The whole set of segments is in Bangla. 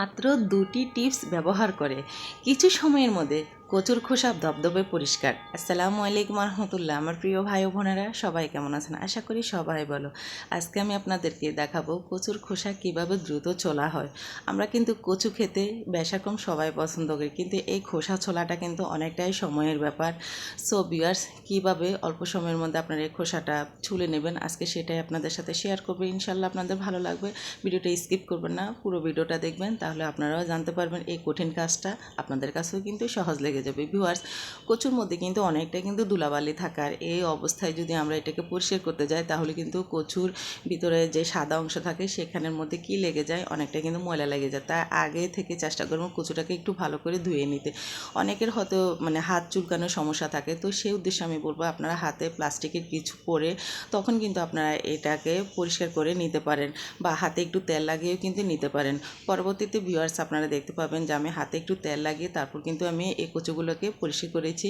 মাত্র দুটি টিপস ব্যবহার করে। কিছু সময়ের মধ্যে কচুর খোসা দবদবে পরিষ্কার। আসসালামু আলাইকুম রহমতুল্লাহ আমার প্রিয় ভাই বোনেরা, সবাই কেমন আছেন? আশা করি সবাই বলো আজকে আমি আপনাদেরকে দেখাবো কচুর খোসা কীভাবে দ্রুত ছোলা হয়। আমরা কিন্তু কচু খেতে বেশাকম সবাই পছন্দ করি, কিন্তু এই খোসা ছোলাটা কিন্তু অনেকটাই সময়ের ব্যাপার। সো বিয়ার্স কীভাবে অল্প সময়ের মধ্যে আপনারা এই খোসাটা ছুলে নেবেন, আজকে সেটাই আপনাদের সাথে শেয়ার করব। ইনশাল্লাহ আপনাদের ভালো লাগবে। ভিডিওটা স্কিপ করবেন না, পুরো ভিডিওটা দেখবেন, তাহলে আপনারাও জানতে পারবেন এই কঠিন কাজটা। আপনাদের কাছেও কিন্তু সহজ লেগে যাবে। ভিউয়ার্স কচুর মধ্যে কিন্তু অনেকটা কিন্তু ধুলাবালি থাকার এই অবস্থায় যদি আমরা এটাকে পরিষ্কার করতে যাই, তাহলে কিন্তু কচুর ভিতরে যে সাদা অংশ থাকে, সেখানের মধ্যে কি লেগে যায়? অনেকটা কিন্তু ময়লা লেগে যায়। তাই আগে থেকে চেষ্টা করব কচুটাকে একটু ভালো করে ধুয়ে নিতে। অনেকের হয়তো মানে হাত চুলকানোর সমস্যা থাকে। তো সেই উদ্দেশ্যে আমি বলব, আপনারা হাতে প্লাস্টিকের কিছু পরে তখন কিন্তু আপনারা এটাকে পরিষ্কার করে নিতে পারেন বা হাতে একটু তেল লাগিয়েও কিন্তু নিতে পারেন। পরবর্তীতে ভিউয়ার্স আপনারা দেখতে পাবেন যে আমি হাতে একটু তেল লাগিয়ে তারপর কিন্তু আমি এই কচুগুলোকে পরিষ্কার করেছি।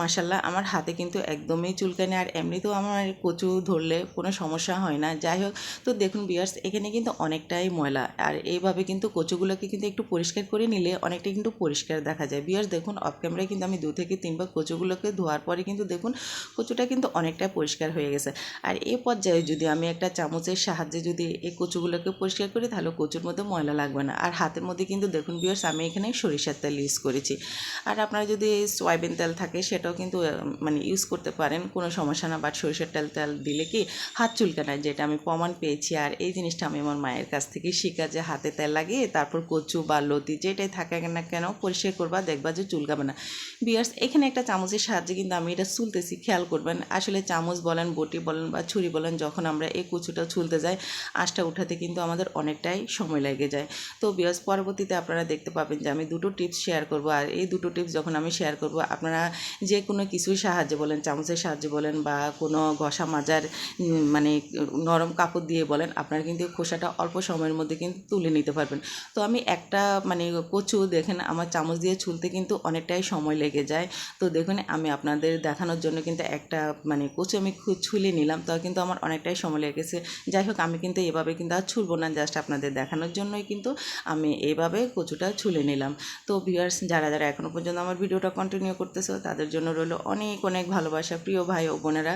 মাসাল্লাহ আমার হাতে কিন্তু একদমই চুলকানি, আর এমনিতেও আমার কচু ধরলে কোনো সমস্যা হয় না। যাই হোক, তো দেখুন বিয়ার্স এখানে কিন্তু অনেকটাই ময়লা, আর এইভাবে কিন্তু কচুগুলোকে কিন্তু একটু পরিষ্কার করে নিলে অনেকটা কিন্তু পরিষ্কার দেখা যায়। বিয়ার্স দেখুন অফ ক্যামেরায় কিন্তু আমি দু থেকে তিনবার কচুগুলোকে ধোয়ার পরে কিন্তু দেখুন, কচুটা কিন্তু অনেকটা পরিষ্কার হয়ে গেছে। আর এই পর্যায়ে যদি আমি একটা চামচের সাহায্যে যদি এই কচুগুলোকে পরিষ্কার করি, তাহলে কচুর মধ্যে ময়লা লাগবে না। আর হাতের মধ্যে কিন্তু দেখুন বিয়ার্স আমি এখানে সরিষার তেল ইউজ করেছি। আর আপনারা যদি সয়াবিন তেল থাকে, সেটাও কিন্তু মানে ইউজ করতে পারেন। কোনো সমস্যা না বাট সরিষার তেল তেল দিলে কি হাত চুলকানায়, যেটা আমি প্রমাণ পেয়েছি। আর এই জিনিসটা আমি আমার মায়ের কাছ থেকে শিখা যে হাতে তেল লাগিয়ে, তারপর কচু বা লতি যেটাই থাকে না কেন, পরিষ্কার করবা, দেখবা যে চুলকাবে না। বিয়ার্স এখানে একটা চামচের সাহায্যে কিন্তু আমি এটা চুলতেছি খেয়াল করবেন। আসলে চামচ বলেন, বটি বলেন বা ছুরি বলেন, যখন আমরা এই কচুটা ছুলতে যাই আঁশটা উঠাতে কিন্তু আমাদের অনেকটাই সময় লেগে যায়। তো বিয়ার্স পরবর্তীতে আপনারা দেখতে পাবেন যে আমি দুটো টিপস শেয়ার করব। আর এই দুটো টিপস যখন আমি শেয়ার করব, আপনারা যে কোনো কিছুর সাহায্যে বলেন, চামচের সাহায্যে বলেন বা কোনো ঘষা মাজার মানে নরম কাপড় দিয়ে বলেন, আপনারা কিন্তু খোসাটা অল্প সময়ের মধ্যে কিন্তু তুলে নিতে পারবেন। তো আমি একটা মানে কচু দেখেন, আমার চামচ দিয়ে ছুলতে কিন্তু অনেকটাই সময় লেগে যায়। তো দেখুন, আমি আপনাদের দেখানোর জন্য কিন্তু একটা মানে কচু আমি ছুলে নিলাম, তো কিন্তু আমার অনেকটাই সময় লেগেছে যাই হোক, আমি কিন্তু এভাবে কিন্তু আর ছুলবো না জাস্ট আপনাদের দেখানোর জন্যই কিন্তু আমি এভাবে কচুটা ছুলে নিলাম। তো ভিউয়ার্স যারা যারা এখনও পর্যন্ত আমার ভিডিওটা কন্টিনিউ করতেছো, তাদের জন্য রইল অনেক অনেক ভালোবাসা। প্রিয় ভাই ও বোনেরা,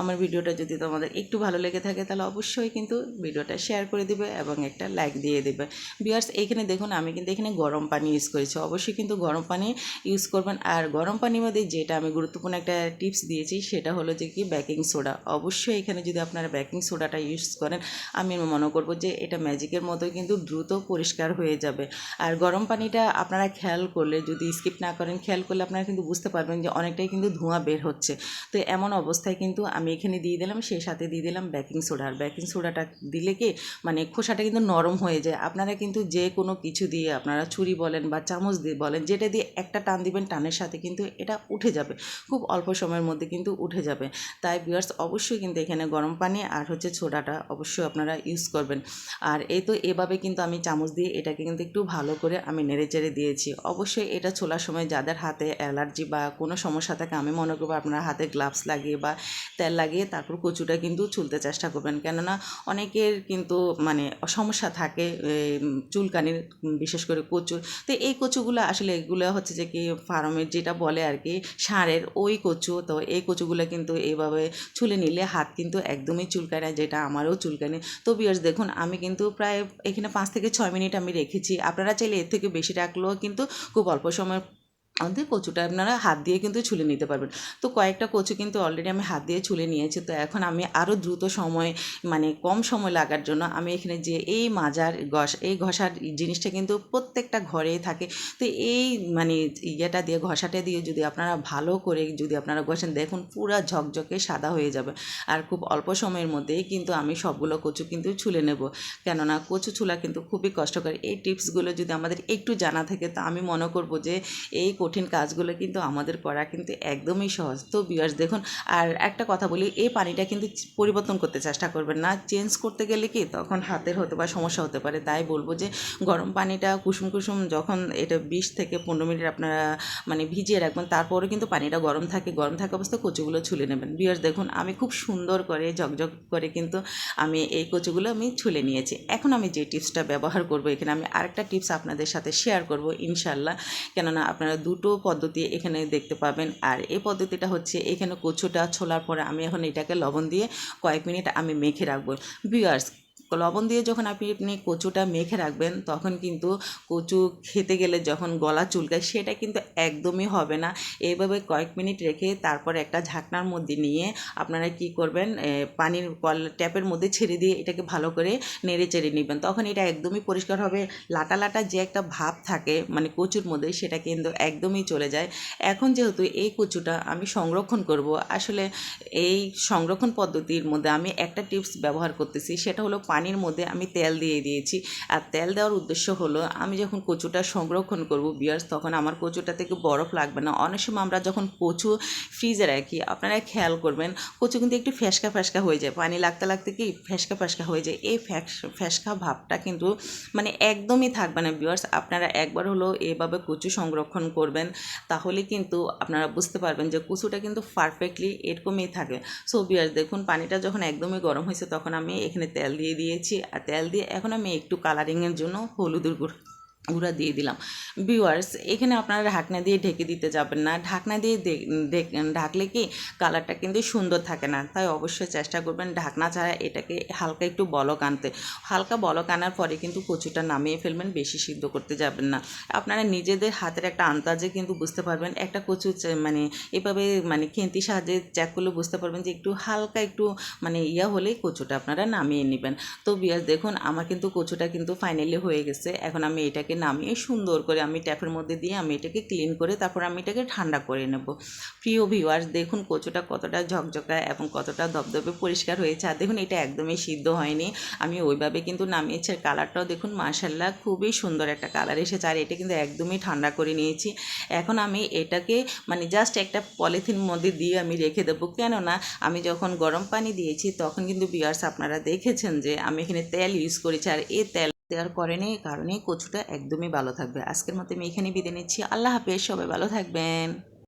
আমার ভিডিওটা যদি তোমাদের একটু ভালো লেগে থাকে, তাহলে অবশ্যই কিন্তু ভিডিওটা শেয়ার করে দিবে এবং একটা লাইক দিয়ে দেবে। ভিউয়ার্স এইখানে দেখুন, আমি কিন্তু এখানে গরম পানি ইউজ করেছি। অবশ্যই কিন্তু গরম পানি ইউজ করবেন। আর গরম পানির মধ্যে যেটা আমি গুরুত্বপূর্ণ একটা টিপস দিয়েছি, সেটা হলো যে কি? বেকিং সোডা অবশ্যই এখানে যদি আপনারা বেকিং সোডাটা ইউজ করেন, আমি মনে করব যে এটা ম্যাজিকের মতো কিন্তু দ্রুত পরিষ্কার হয়ে যাবে। আর গরম পানিটা আপনারা খেয়াল করলে যদি স্কিপ না করেন, খেয়াল করলে আপনারা কিন্তু বুঝতে পারবেন যে অনেকটাই কিন্তু ধোঁয়া বের হচ্ছে। তো এমন অবস্থায় কিন্তু আমি এখানে দিয়ে দিলাম, সেই সাথে দিয়ে দিলাম বেকিং সোডা আর বেকিং সোডাটা দিলে কি মানে খোসাটা কিন্তু নরম হয়ে যায়। আপনারা কিন্তু যে কোনো কিছু দিয়ে আপনারা ছুরি বলেন বা চামচ দিয়ে বলেন, যেটা দিয়ে একটা টান দিবেন, টানের সাথে কিন্তু এটা উঠে যাবে। খুব অল্প সময়ের মধ্যে কিন্তু উঠে যাবে। তাই বিয়ার্স অবশ্যই কিন্তু এখানে গরম পানি আর হচ্ছে ছোডাটা অবশ্যই আপনারা ইউজ করবেন। আর এই তো এভাবে কিন্তু আমি চামচ দিয়ে এটাকে কিন্তু একটু ভালো করে আমি নেড়ে চেড়ে দিয়েছি। অবশ্যই এটা ছোলার সময় যাদের হাতে অ্যালার্জি বা কোনো সমস্যা থাকে, আমি মনে করব আপনারা হাতে গ্লাভস লাগিয়ে বা তেল লাগিয়ে তারপর কচুটা কিন্তু চুলতে চেষ্টা করবেন। কেননা অনেকের কিন্তু মানে সমস্যা থাকে চুলকানির, বিশেষ করে কচু। তো এই কচুগুলো আসলে এগুলো হচ্ছে যে কি ফার্মের যেটা বলে আর কি, সারের ওই কচু। তো এই কচুগুলো কিন্তু এইভাবে ছুলে নিলে হাত কিন্তু একদমই চুলকায় না, যেটা আমারও চুলকানি তো বিয়ার্স দেখুন, আমি কিন্তু প্রায় এখানে পাঁচ থেকে ছয় মিনিট আমি রেখেছি। আপনারা চাইলে এর থেকে বেশি রাখলেও কিন্তু খুব অল্প সময় মধ্যে কচুটা আপনারা হাত দিয়ে কিন্তু ছুলে নিতে পারবেন। তো কয়েকটা কচু কিন্তু অলরেডি আমি হাত দিয়ে ছুলে নিয়েছি। তো এখন আমি আরও দ্রুত সময় মানে কম সময় লাগার জন্য আমি এখানে যে এই মাজার ঘষ, এই ঘষার জিনিসটা কিন্তু প্রত্যেকটা ঘরেই থাকে। তো এই মানে ইয়েটা দিয়ে, ঘষাটা দিয়ে যদি আপনারা ভালো করে যদি আপনারা ঘষেন, দেখুন পুরো ঝকঝকে সাদা হয়ে যাবে। আর খুব অল্প সময়ের মধ্যেই কিন্তু আমি সবগুলো কচু কিন্তু ছুলে নেব। কেননা কচু ছুলা কিন্তু খুবই কষ্টকর। এই টিপসগুলো যদি আমাদের একটু জানা থাকে, তা আমি মনে করব যে এই কঠিন কাজগুলো কিন্তু আমাদের করা কিন্তু একদমই সহজ। তো বিয়ার্স দেখুন, আর একটা কথা বলি, এই পানিটা কিন্তু পরিবর্তন করতে চেষ্টা করবেন না। চেঞ্জ করতে গেলে কি, তখন হাতের হতে পারে, সমস্যা হতে পারে। তাই বলব যে, গরম পানিটা, কুসুম কুসুম, যখন এটা বিশ থেকে পনেরো মিনিট আপনারা মানে ভিজিয়ে রাখবেন, তারপরে কিন্তু পানিটা গরম থাকে, গরম থাকা অবস্থায় কচুগুলো ছুলে নেবেন। বিয়ার্স দেখুন, আমি খুব সুন্দর করে, ঝকঝক করে কিন্তু আমি এই কচুগুলো আমি ছুলে নিয়েছি। এখন আমি যে টিপসটা ব্যবহার করব, এখানে আমি আরেকটা টিপস আপনাদের সাথে শেয়ার করব ইনশাল্লাহ কেননা আপনারা দুটো পদ্ধতি এখানে দেখতে পাবেন। আর এই পদ্ধতিটা হচ্ছে এখানে কচুটা ছোলার পরে আমি এখন এটাকে লবণ দিয়ে কয়েক মিনিট আমি মেখে রাখব। বিয়ার্স লবণ দিয়ে যখন আপনি আপনি কচুটা মেখে রাখবেন, তখন কিন্তু কচু খেতে গেলে যখন গলা চুলকায়, সেটা কিন্তু একদমই হবে না। এইভাবে কয়েক মিনিট রেখে তারপর একটা ঝাকনার মধ্যে নিয়ে আপনারা কি করবেন পানির কল, ট্যাপের মধ্যে ছেড়ে দিয়ে এটাকে ভালো করে নেড়ে চেড়ে নেবেন। তখন এটা একদমই পরিষ্কার হবে। লাটা লাটা যে একটা ভাব থাকে মানে কচুর মধ্যে, সেটা কিন্তু একদমই চলে যায়। এখন যেহেতু এই কচুটা আমি সংরক্ষণ করব, আসলে এই সংরক্ষণ পদ্ধতির মধ্যে আমি একটা টিপস ব্যবহার করতেছি, সেটা হলো পানির মধ্যে আমি তেল দিয়ে দিয়েছি। আর তেল দেওয়ার উদ্দেশ্য হলো, আমি যখন কচুটা সংরক্ষণ করব বিয়ার্স, তখন আমার কচুটা থেকে বরফ লাগবে না। অনেক সময় আমরা যখন কচু ফ্রিজে রাখি, আপনারা খেয়াল করবেন, কচু কিন্তু একটু ফ্যাসকা ফ্যাসকা হয়ে যায়। পানি লাগতে লাগতে কি ফ্যাসকা ফ্যাসকা হয়ে যায়। এই ফ্যাস- ফ্যাসকা ভাবটা কিন্তু মানে একদমই থাকবে না বিয়ার্স। আপনারা একবার হলো এভাবে কচু সংরক্ষণ করবেন, তাহলে কিন্তু আপনারা বুঝতে পারবেন যে কচুটা কিন্তু পারফেক্টলি এরকমই থাকে। সো বিয়ার্স, দেখুন, পানিটা যখন একদমই গরম হয়েছে, তখন আমি এখানে তেল দিয়ে দিয়েছি আর তেল দিয়ে এখন আমি একটু কালারিংয়ের জন্য হলুদের গুঁড়ো গুঁড়া দিয়ে দিলাম। ভিউয়ার্স এখানে আপনারা ঢাকনা দিয়ে ঢেকে দিতে যাবেন না। ঢাকনা দিয়ে ঢাকলে কি কালারটা কিন্তু সুন্দর থাকে না। তাই অবশ্যই চেষ্টা করবেন ঢাকনা ছাড়া এটাকে হালকা একটু বলক আনতে। হালকা বলক আনার পরে কিন্তু কচুটা নামিয়ে ফেলবেন, বেশি সিদ্ধ করতে যাবেন না। আপনারা নিজেদের হাতের একটা আন্দাজে কিন্তু বুঝতে পারবেন, একটা কচু মানে এভাবে মানে খেন্তির সাহায্যে চেক করলে বুঝতে পারবেন যে একটু হালকা একটু মানে ইয়া হলেই কচুটা আপনারা নামিয়ে নেবেন। তো বিয়াস দেখুন, আমার কিন্তু কচুটা কিন্তু ফাইনালি হয়ে গেছে। এখন আমি এটাকে নামিয়ে সুন্দর করে আমি ট্যাপের মধ্যে দিয়ে আমি এটাকে ক্লিন করে তারপর আমি এটাকে ঠান্ডা করে নেব। প্রিয় ভিউয়ার্স দেখুন কচুটা কতটা ঝকঝকা এবং কতটা দবদবে পরিষ্কার হয়েছে। আর দেখুন, এটা একদমই সিদ্ধ হয়নি। আমি ওইভাবে কিন্তু নামিয়েছি। আর কালারটাও দেখুন মার্শাল্লাহ খুবই সুন্দর একটা কালার এসেছে। আর এটা কিন্তু একদমই ঠান্ডা করে নিয়েছি। এখন আমি এটাকে মানে জাস্ট একটা পলিথিন মধ্যে দিয়ে আমি রেখে দেবো। কেননা, আমি যখন গরম পানি দিয়েছি, তখন কিন্তু বিয়ার্স আপনারা দেখেছেন যে আমি এখানে তেল ইউজ করেছি। আর এই তেল দেওয়ার কারণে কারণে কচুটা একদমই ভালো থাকবে। আজকের মতো আমি এখানে বিদায় নিচ্ছি। আল্লাহ হাফেজ, সবাই ভালো থাকবেন।